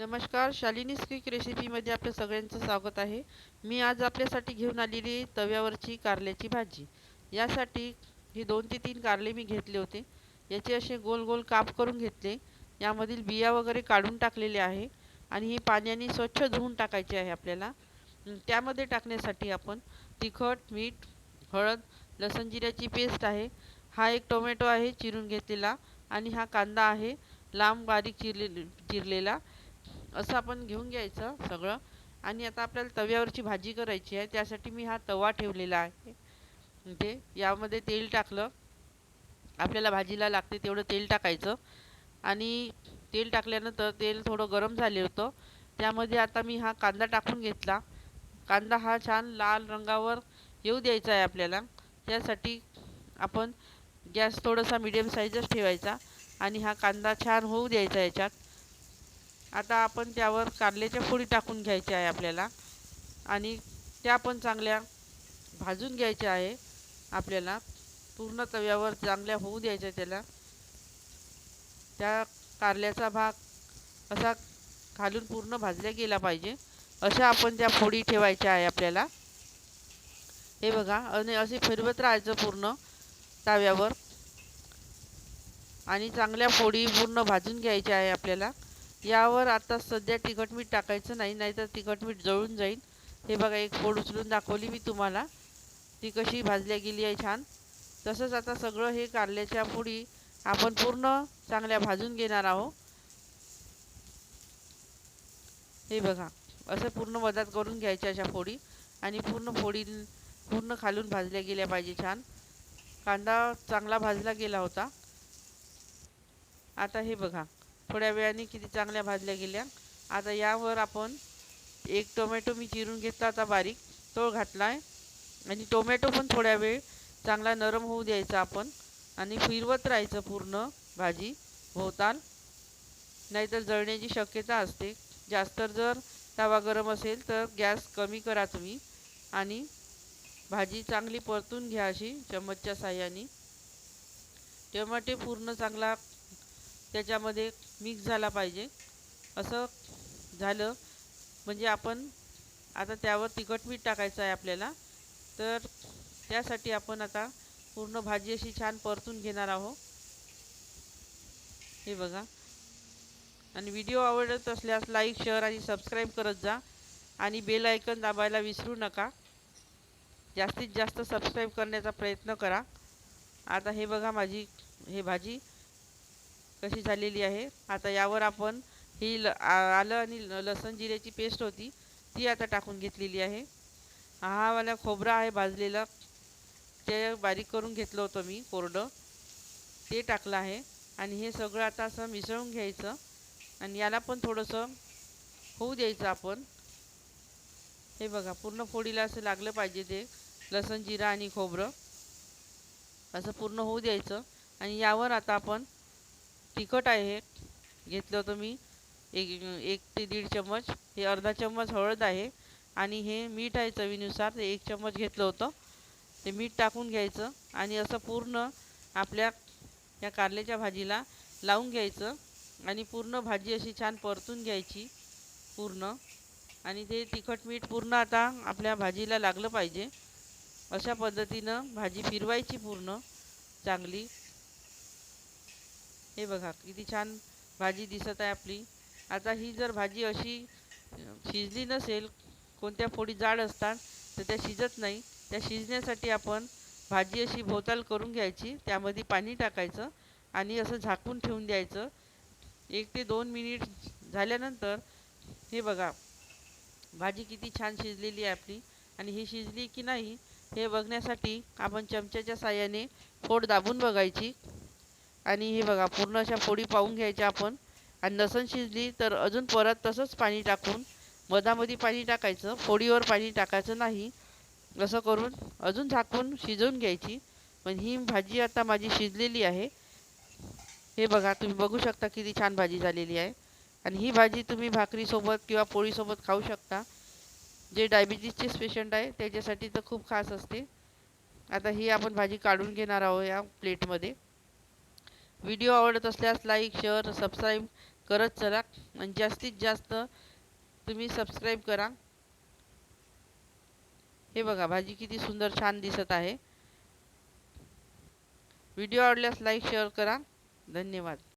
नमस्कार शालिनी क्विक रेसिपीमध्ये आपलं सगळ्यांचं स्वागत आहे. मी आज आपल्यासाठी घेऊन आलेली तव्यावरची कारल्याची भाजी. यासाठी हे दोन ते तीन कारले मी घेतले होते. याचे असे गोल गोल काप करून घेतले. यामधील बिया वगैरे काढून टाकलेले आहे आणि ही पाण्याने स्वच्छ धुवून टाकायचे आहे आपल्याला. त्यामध्ये टाकण्यासाठी आपण तिखट मीठ हळद लसण जिऱ्याची पेस्ट आहे. हा एक टोमॅटो आहे चिरून घेतलेला आणि हा कांदा आहे. लांब बारीक चिरले चिरलेला. असं आपण घेऊन घ्यायचं सगळं. आणि आता आपल्याला तव्यावरची भाजी करायची आहे त्यासाठी मी हा तवा ठेवलेला आहे. इथे यामध्ये तेल टाकलं. आपल्याला भाजीला लागते तेवढं तेल टाकायचं. आणि तेल टाकल्यानंतर तेल थोडं गरम झाले होतं. त्यामध्ये आता मी हा कांदा टाकून घेतला. कांदा हा छान लाल रंगावर येऊ द्यायचा आहे आपल्याला. त्यासाठी आपण गॅस थोडासा मिडियम साईजच ठेवायचा. आणि हा कांदा छान होऊ द्यायचा याच्यात. आता आपण त्यावर कारल्याच्या फोडी टाकून घ्यायच्या आहे आपल्याला. आणि त्या पण चांगल्या भाजून घ्यायच्या आहे आपल्याला. पूर्ण तव्यावर चांगल्या होऊ द्यायच्या त्याला. त्या कारल्याचा भाग असा घालून पूर्ण भाजल्या गेला पाहिजे. अशा आपण त्या फोडी ठेवायच्या आहे आपल्याला. हे बघा आणि असे फिरवत राहायचं पूर्ण तव्यावर. आणि चांगल्या फोडी पूर्ण भाजून घ्यायच्या आहे आपल्याला. यावर आता सध्या तिखट मीठ टाकायचं नाही नाहीतर तिखट मीठ जळून जाईल. हे बघा एक फोड उचलून दाखवली मी तुम्हाला. ती कशी भाजल्या गेली आहे छान. तसंच आता सगळं हे कारल्याच्या फोडी आपण पूर्ण चांगल्या भाजून घेणार आहोत. हे बघा असं पूर्ण मदत करून घ्यायच्या अशा फोडी. आणि पूर्ण फोडी पूर्ण खालून भाजल्या गेल्या पाहिजे छान. कांदा चांगला भाजला गेला होता. आता हे बघा थोड्या वेळाने किती चांगल्या भाजल्या गेल्या. आता यावर आपण एक टोमॅटो मी चिरून घेतला आता बारीक. तो घातला आहे आणि टोमॅटो पण थोड्या वेळ चांगला नरम होऊ द्यायचा आपण. आणि फिरवत राहायचं पूर्ण भाजी भोवताल नाहीतर जळण्याची शक्यता असते. जास्त जर तवा गरम असेल तर गॅस कमी करा तुम्ही. आणि भाजी चांगली परतून घ्या अशी चम्मचच्या साह्याने. टमाटे पूर्ण चांगला त्याच्यामध्ये मिक्स झाला पाहिजे. असं झालं. म्हणजे आपण आता त्यावर तिखट मीठ टाकायचं आहे आपल्याला. तर त्यासाठी आपण आता पूर्ण भाजी अशी छान परतून घेणार आहोत. हे बघा. आणि व्हिडिओ आवडत असल्यास लाईक शेअर आणि सबस्क्राईब करत जा. आणि बेल आयकन दाबायला विसरू नका. जास्तीत जास्त सबस्क्राईब करण्याचा प्रयत्न करा. आता हे बघा माझी हे भाजी. कशी झालेली आहे. आता यावर आपण ही ल आलं आणि ल- लसण जिऱ्याची पेस्ट होती ती आता टाकून घेतलेली आहे. हा मला खोबरा आहे भाजलेला. ते बारीक करून घेतलं होतं मी कोरडं. ते टाकलं आहे. आणि हे सगळं आता असं मिसळून घ्यायचं. आणि याला पण थोडंसं होऊ द्यायचं आपण. हे बघा पूर्ण फोडीला असं लागलं पाहिजे ते लसण जिरा आणि खोबरं. असं पूर्ण होऊ द्यायचं. आणि यावर आता आपण तिखट आहे. घेतलं होतं मी. एक एक ते दीड चम्मच. हे अर्धा चम्मच हळद आहे. आणि हे मीठ आहे चवीनुसार. ते एक चम्मच घेतलं होतं. ते मीठ टाकून घ्यायचं. आणि असं पूर्ण आपल्या या कारल्याच्या भाजीला लावून घ्यायचं. आणि पूर्ण भाजी अशी छान परतून घ्यायची. पूर्ण. आणि ते तिखट मीठ पूर्ण आता आपल्या भाजीला लागलं पाहिजे. अशा पद्धतीनं भाजी फिरवायची पूर्ण. चांगली. हे बघा किती छान भाजी दिसत आहे आपली. आता ही जर भाजी अशी शिजली नसेल कोणत्या फोडी जाड असतात तर त्या शिजत नाही. त्या शिजण्यासाठी आपण भाजी अशी भोवताल करून घ्यायची त्यामध्ये पाणी टाकायचं आणि असं झाकून ठेवून द्यायचं. एक ते दोन मिनिट झाल्यानंतर हे बघा भाजी किती छान शिजलेली आहे आपली. आणि ही शिजली की नाही हे बघण्यासाठी आपण चमच्याच्या साह्याने फोड दाबून बघायची. आणि हे बघा पूर्ण अशा फोडी पाहून घ्यायच्या आपण. आणि नसन शिजली तर अजून परत तसंच पाणी टाकून मधामध्ये पाणी टाकायचं फोडीवर पाणी टाकायचं नाही. असं करून अजून झाकून शिजवून घ्यायची. पण ही भाजी आता माझी शिजलेली आहे. हे बघा तुम्ही बघू शकता किती छान भाजी झालेली आहे. आणि ही भाजी तुम्ही भाकरीसोबत किंवा पोळीसोबत खाऊ शकता. जे डायबिटीजचे पेशंट आहे त्याच्यासाठी तर खूप खास असते. आता ही आपण भाजी काढून घेणार आहोत या प्लेटमध्ये व्हिडिओ आवडत असल्यास लाईक शेअर सबस्क्राईब करत चला आणि जास्तीत जास्त तुम्ही सबस्क्राईब करा. हे बघा भाजी किती सुंदर छान दिसत आहे. व्हिडिओ आवडल्यास लाईक शेअर करा. धन्यवाद.